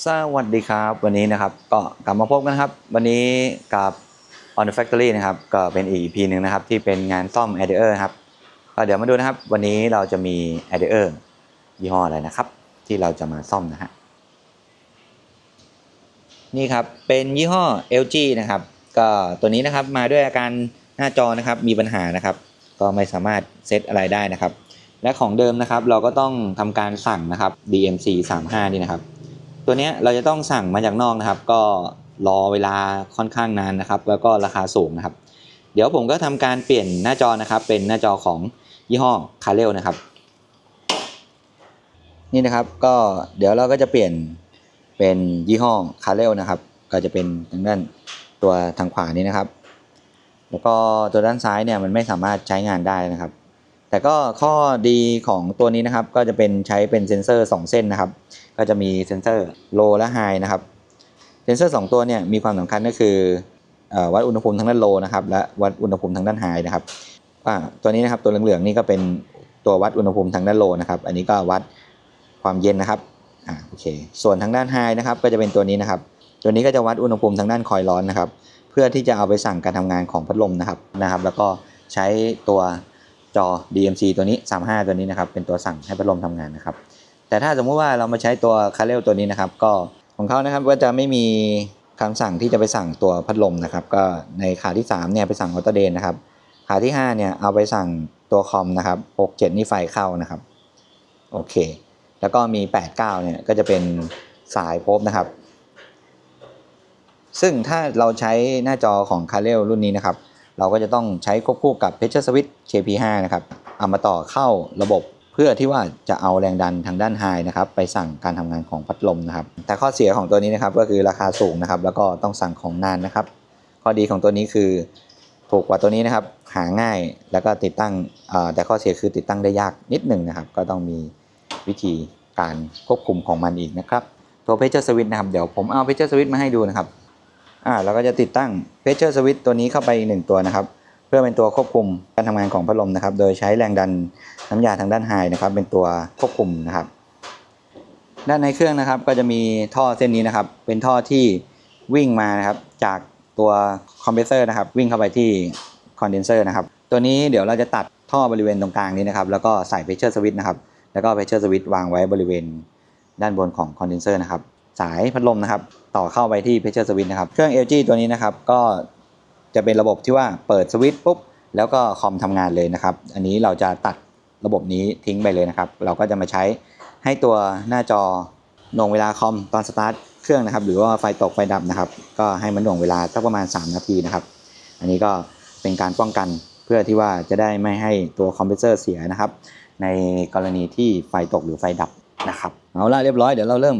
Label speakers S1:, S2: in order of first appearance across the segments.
S1: สวัสดีครับวันนี้นะครับก็กลับมาพบกันครับ วันนี้กับ On the Factory นะครับก็เป็นอีก EP หนึ่งนะครับที่เป็นงานซ่อม a d i r ครับก็เดี๋ยวมาดูนะครับ วันนี้เราจะมี a d i r ยี่ห้ออะไรนะครับ ที่เราจะมาซ่อมนะฮะนี่ครับเป็นยี่ห้อ LG นะครับก็ตัวนี้นะครับมาด้วยอาการหน้าจอนะครับมีปัญหานะครับ ก็ไม่สามารถเซตอะไรได้นะครับ และของเดิมนะครับเราก็ต้องทำการสั่งนะครับ DMC 35นี่นะครับ ตัวนี้เราจะต้องสั่งมาจากนอกนะครับ ก็รอเวลาค่อนข้างนานนะครับ แล้วก็ราคาสูงนะครับ เดี๋ยวผมก็ทำการเปลี่ยนหน้าจอนะครับ เป็นหน้าจอของยี่ห้อคาเรลนะครับ นี่นะครับก็เดี๋ยวเราก็จะเปลี่ยนเป็นยี่ห้อคาเรลนะครับ ก็จะเป็นทางด้านตัวทางขวานี้นะครับ แล้วก็ตัวด้านซ้ายเนี่ยมันไม่สามารถใช้งานได้นะครับ แต่ก็ข้อดีของตัวนี้นะครับ ก็จะเป็นใช้เป็นเซ็นเซอร์ 2 เส้นนะครับ ก็จะมีเซ็นเซอร์ low และ high นะครับเซ็นเซอร์ 2 ตัวเนี่ยมีความสำคัญก็คือวัดอุณหภูมิทางด้าน low นะครับและวัดอุณหภูมิทางด้าน high นะครับตัวนี้นะครับตัวเหลืองๆนี่ก็เป็นตัววัดอุณหภูมิทางด้าน low นะครับ อันนี้ก็วัดความเย็นนะครับอ่าโอเค ส่วนทางด้าน high นะครับ ก็จะเป็นตัวนี้นะครับ ตัวนี้ก็จะวัดอุณหภูมิทางด้านคอยล์ร้อนนะครับ เพื่อที่จะเอาไปสั่งการทำงานของพัดลมนะครับนะครับ แล้วก็ใช้ตัวจอ DMC ตัวนี้ 35 ตัวนี้นะครับ เป็นตัวสั่งให้พัดลมทำงานนะครับ แต่ถ้าสมมุติว่าเรามาใช้ตัวคาเรลตัวนี้นะครับ ก็ของเขานะครับก็จะไม่มีคำสั่งที่จะไปสั่งตัวพัดลมนะครับ ก็ในขาที่3เนี่ยไปสั่งออโตเดนนะครับ ขาที่5เนี่ยเอาไปสั่งตัวคอมนะครับ6 7นี่ไฟเข้านะครับ โอเค แล้วก็มี 8 9เนี่ยก็จะเป็นสายพบนะครับ ซึ่งถ้าเราใช้หน้าจอของ c a r e l รุ่นนี้นะครับ เราก็จะต้องใช้ควบคู่กับ Pressure Switch KP5 นะครับเอามาต่อเข้าระบบ เพื่อที่ว่าจะเอาแรงดันทางด้าน High นะครับไปสั่งการทำงานของพัดลมนะครับ แต่ข้อเสียของตัวนี้นะครับก็คือราคาสูงนะครับ แล้วก็ต้องสั่งของนานนะครับ ข้อดีของตัวนี้คือถูกกว่าตัวนี้นะครับ หาง่ายแล้วก็ติดตั้งแต่ข้อเสียคือติดตั้งได้ยากนิดหนึ่งนะครับ ก็ต้องมีวิธีการควบคุมของมันอีกนะครับตัว Pressure Switch นะครับเดี๋ยวผมเอา Pressure Switch มาให้ดูนะครับอ่าเราก็จะติดตั้ง pressure switch ตัวนี้เข้าไปอีกหนึ่งตัวนะครับ พื่อเป็นตัวควบคุมการทำงานของพัดลมนะครับ โดยใช้แรงดันน้ำยาทางด้านไฮนะครับ เป็นตัวควบคุมนะครับ ด้านในเครื่องนะครับก็จะมีท่อเส้นนี้นะครับ เป็นท่อที่วิ่งมานะครับ จากตัวคอมเพรสเซอร์นะครับ วิ่งเข้าไปที่คอนเดนเซอร์นะครับ ตัวนี้เดี๋ยวเราจะตัดท่อบริเวณตรงกลางนี้นะครับ แล้วก็ใส่ pressure switch นะครับ แล้วก็ pressure switch วางไว้บริเวณด้านบนของคอนเดนเซอร์นะครับ สายพัดลมนะครับ ต่อเข้าไปที่ pressure switch นะครับ เครื่อง LG ตัวนี้นะครับ ก็ จะเป็นระบบที่ว่าเปิดสวิตช์ปุ๊บแล้วก็คอมทำงานเลยนะครับ อันนี้เราจะตัดระบบนี้ทิ้งไปเลยนะครับ เราก็จะมาใช้ให้ตัวหน้าจอหน่วงเวลาคอมตอนสตาร์ทเครื่องนะครับ หรือว่าไฟตกไฟดับนะครับ ก็ให้มันหน่วงเวลาสักประมาณ 3 นาทีนะครับ อันนี้ก็เป็นการป้องกันเพื่อที่ว่าจะได้ไม่ให้ตัวคอมเพรสเซอร์เสียนะครับ ในกรณีที่ไฟตกหรือไฟดับนะครับ เอาละเรียบร้อยเดี๋ยวเราเริ่ม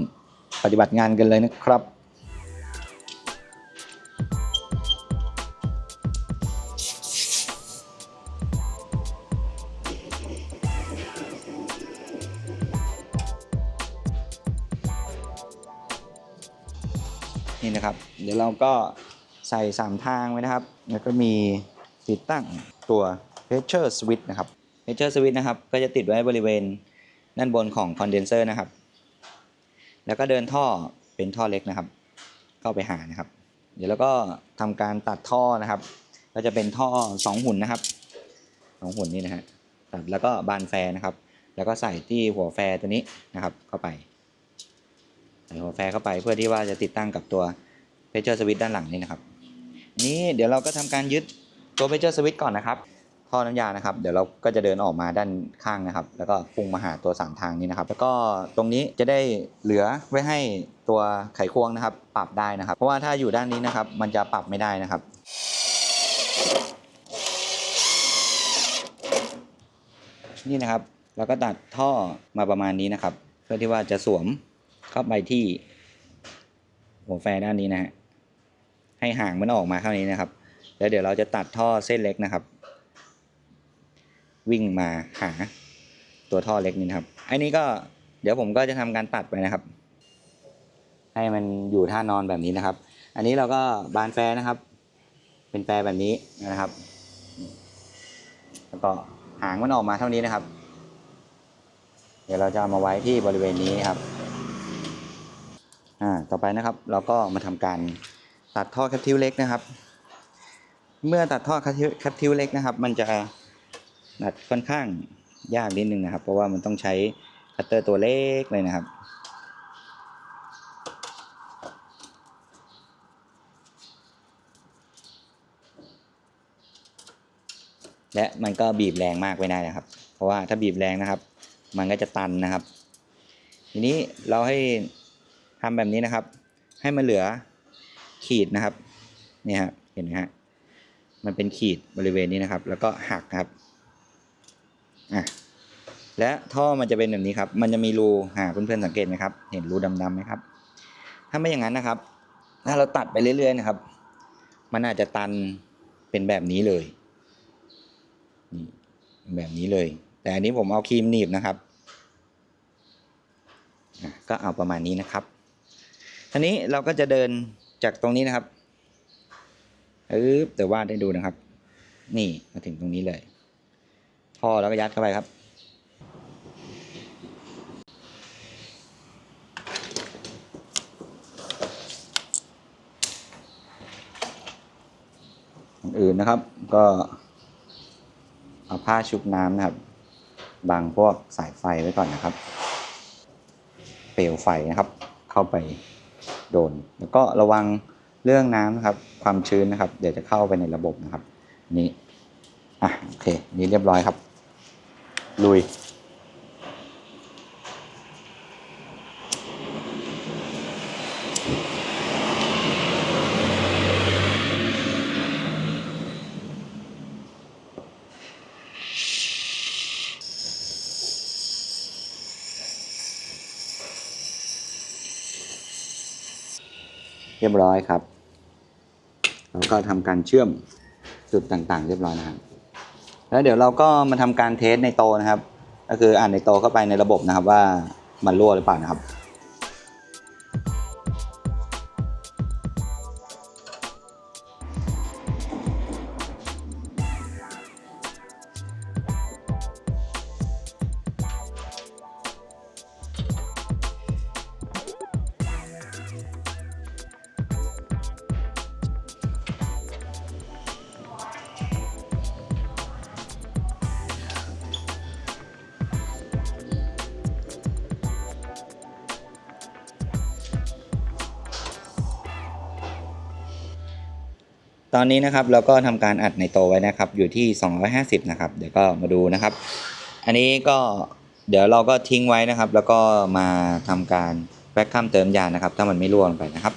S1: ปฏิบัติงานกันเลยนะครับ นี่นะครับ เดี๋ยวเราก็ใส่ 3 ทางไว้นะครับ แล้วก็มีติดตั้งตัว pressure switch นะครับ pressure switch นะครับ ก็จะติดไว้บริเวณด้านบนของ condenser นะครับ แล้วก็เดินท่อเป็นท่อเล็กนะครับ เข้าไปหานะครับ เดี๋ยวเราก็ทำการตัดท่อนะครับ ก็จะเป็นท่อ 2 หุ่นนะครับสองหุ่นนี่นะฮะ ตัดแล้วก็บานแฟร์นะครับ แล้วก็ใส่ที่หัวแฟร์ตัวนี้นะครับเข้าไป หัวแฟร์เข้าไปเพื่อที่ว่าจะติดตั้งกับตัว pressure switch ด้านหลังนี่นะครับ นี้เดี๋ยวเราก็ทำการยึดตัว pressure switch ก่อนนะครับท่อน้ำยานะครับ เดี๋ยวเราก็จะเดินออกมาด้านข้างนะครับ แล้วก็พุ่งมาหาตัว 3 ทางนี้นะครับ แล้วก็ตรงนี้จะได้เหลือไว้ให้ตัวไขควงนะครับ ปรับได้นะครับ เพราะว่าถ้าอยู่ด้านนี้นะครับ มันจะปรับไม่ได้นะครับนี่นะครับ เราก็ตัดท่อมาประมาณนี้นะครับ เพื่อที่ว่าจะสวม เข้าไปที่หัวแฟร์ด้านนี้นะฮะให้ห่างมันออกมาเท่านี้นะครับ แล้วเดี๋ยวเราจะตัดท่อเส้นเล็กนะครับ วิ่งมาหาตัวท่อเล็กนี้นะครับ อันนี้ก็เดี๋ยวผมก็จะทำการตัดไปนะครับ ให้มันอยู่ท่านอนแบบนี้นะครับ อันนี้เราก็บานแฟร์นะครับ เป็นแฟร์แบบนี้นะครับ แล้วก็หางมันออกมาเท่านี้นะครับ เดี๋ยวเราจะเอามาไว้ที่บริเวณนี้ครับ อ่าต่อไปนะครับเราก็มาทำการตัดท่อแคปทิวเล็กนะครับ เมื่อตัดท่อแคปทิวแคปทิวเล็กนะครับ มันจะตัดค่อนข้างยากนิดนึงนะครับ เพราะว่ามันต้องใช้คัตเตอร์ตัวเล็กเลยนะครับและมันก็บีบแรงมากไม่ได้นะครับ เพราะว่าถ้าบีบแรงนะครับ มันก็จะตันนะครับ ทีนี้เราให้ ทำแบบนี้นะครับ ให้มันเหลือขีดนะครับนี่ฮะเห็นไหมฮะมันเป็นขีดบริเวณนี้นะครับ แล้วก็หักครับอะและท่อมันจะเป็นแบบนี้ครับ มันจะมีรูหาเพื่อนๆสังเกตไหมครับ เห็นรูดำๆไหมครับ ถ้าไม่อย่างนั้นนะครับ ถ้าเราตัดไปเรื่อยๆนะครับ มันอาจจะตันเป็นแบบนี้เลยนี่แบบนี้เลย แต่อันนี้ผมเอาครีมหนีบนะครับอะก็เอาประมาณนี้นะครับ ทีนี้เราก็จะเดินจากตรงนี้นะครับเออแต่วาดให้ดูนะครับ นี่มาถึงตรงนี้เลยท่อแล้วก็ยัดเข้าไปครับ อื่นนะครับก็เอาผ้าชุบน้ำนะครับบังพวกสายไฟไว้ก่อนนะครับ เปลวไฟนะครับ เข้าไป โดน แล้วก็ระวังเรื่องน้ำนะครับ ความชื้นนะครับ เดี๋ยวจะเข้าไปในระบบนะครับ นี่ อะ โอเค นี่เรียบร้อยครับ ลุย เรียบร้อยครับแล้วก็ทำการเชื่อมจุดต่างๆ เรียบร้อยนะครับ แล้วเดี๋ยวเราก็มาทำการเทสในโตนะครับ ก็คืออ่านในโตเข้าไปในระบบนะครับว่ามันรั่วหรือเปล่านะครับ ตอนนี้นะครับเราก็ทำการอัดในโตไว้นะครับ อยู่ที่ 250 นะครับ เดี๋ยวก็มาดูนะครับ อันนี้ก็เดี๋ยวเราก็ทิ้งไว้นะครับ แล้วก็มาทำการแว็กคัมเติมยานะครับ ถ้ามันไม่ร่วงไปนะครับ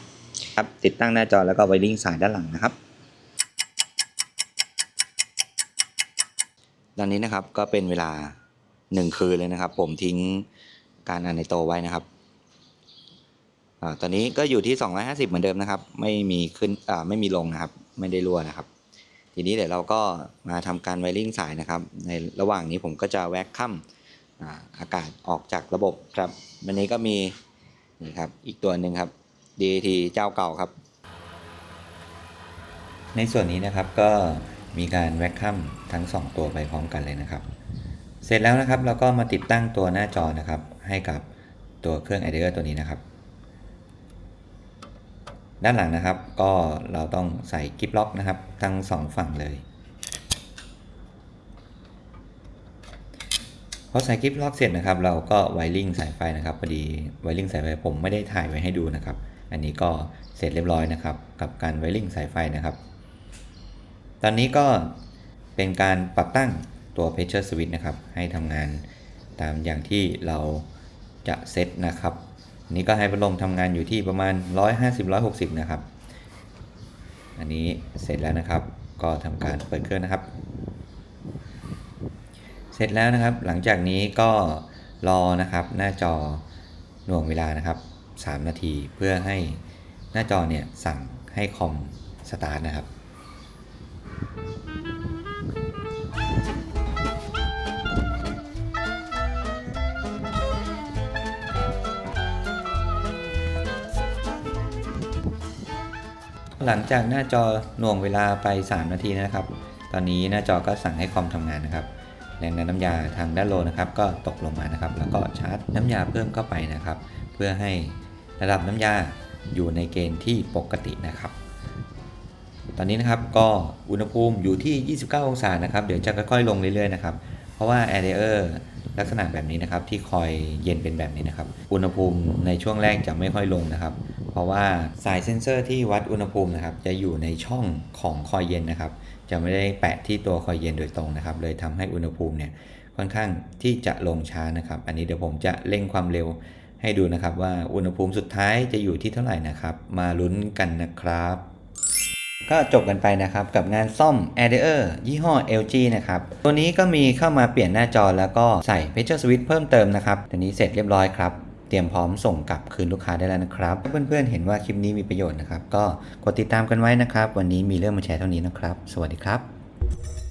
S1: ครับติดตั้งหน้าจอแล้วก็ไวริ่งสายด้านหลังนะครับตอนนี้นะครับก็เป็นเวลาหนึ่งคืนเลยนะครับ ผมทิ้งการอันในโตไว้นะครับ อ่าตอนนี้ก็อยู่ที่ 250 เหมือนเดิมนะครับ ไม่มีขึ้นอ่าไม่มีลงนะครับ ไม่ได้รั่วนะครับ ทีนี้เดี๋ยวเราก็มาทำการไวริ่งสายนะครับ ในระหว่างนี้ผมก็จะแว็กคัมอ่าอากาศออกจากระบบครับ วันนี้ก็มีนี่ครับอีกตัวหนึ่งครับ DAT เจ้าเก่าครับ ในส่วนนี้นะครับก็มีการแว็กคัมทั้ง 2 ตัวไปพร้อมกันเลยนะครับ เสร็จแล้วนะครับเราก็มาติดตั้งตัวหน้าจอนะครับ ให้กับตัวเครื่อง i d e r ตัวนี้นะครับ ด้านหลังนะครับ ก็เราต้องใส่กิฟล็อกนะครับ ทั้งสองฝั่งเลยพอใส่กิฟล็อกเสร็จนะครับ เราก็ไวริงสายไฟนะครับพอดีไวริงสายไฟผมไม่ได้ถ่ายไว้ให้ดูนะครับ อันนี้ก็เสร็จเรียบร้อยนะครับ กับการไวริงสายไฟนะครับ ตอนนี้ก็เป็นการปรับตั้งตัว pressure switch นะครับ ให้ทำงานตามอย่างที่เราจะเซตนะครับ นี้ก็ให้พัดลมทำงานอยู่ที่ประมาณ 150-160 นะครับ อันนี้เสร็จแล้วนะครับ ก็ทำการเปิดเครื่องนะครับ เสร็จแล้วนะครับ หลังจากนี้ก็รอนะครับหน้าจอหน่วงเวลานะครับ 3 นาทีเพื่อให้หน้าจอเนี่ยสั่งให้คอมสตาร์ทนะครับ หลังจากหน้าจอหน่วงเวลาไป 3 นาทีนะครับ ตอนนี้หน้าจอก็สั่งให้คอมทำงานนะครับแรงดันน้ำยาทางด้านโลนะครับ ก็ตกลงมานะครับ แล้วก็ชาร์จน้ำยาเพิ่มเข้าไปนะครับ เพื่อให้ระดับน้ำยาอยู่ในเกณฑ์ที่ปกตินะครับ ตอนนี้นะครับก็อุณหภูมิอยู่ที่ 29 องศานะครับ เดี๋ยวจะค่อยๆลงเรื่อยๆนะครับ เพราะว่า a อ r เ r ลักษณะแบบนี้นะครับที่คอยเย็นเป็นแบบนี้นะครับ อุณหภูมิในช่วงแรกจะไม่ค่อยลงนะครับ เพราะว่าสายเซ็นเซอร์ที่วัดอุณหภูมินะครับจะอยู่ในช่องของคอยเย็นนะครับ จะไม่ได้แปะที่ตัวคอยเย็นโดยตรงนะครับ เลยทำให้อุณหภูมิเนี่ยค่อนข้างที่จะลงช้านะครับ อันนี้เดี๋ยวผมจะเร่งความเร็วให้ดูนะครับว่าอุณหภูมิสุดท้ายจะอยู่ที่เท่าไหร่นะครับ มาลุ้นกันนะครับ ก็จบกันไปนะครับกับงานซ่อม a d a r ยี่ห้อ LG นะครับ ตัวนี้ก็มีเข้ามาเปลี่ยนหน้าจอแล้วก็ใส่ Pressure Switch เพิ่มเติมนะครับตัวนี้เสร็จเรียบร้อยครับ รียมพร้อมส่งกลับคืนลูกค้าได้แล้วนะครับถ้าเพื่อนๆเห็นว่าคลิปนี้มีประโยชน์นะครับ ก็กดติดตามกันไว้นะครับ วันนี้มีเรื่องมาแชร์เท่านี้นะครับ สวัสดีครับ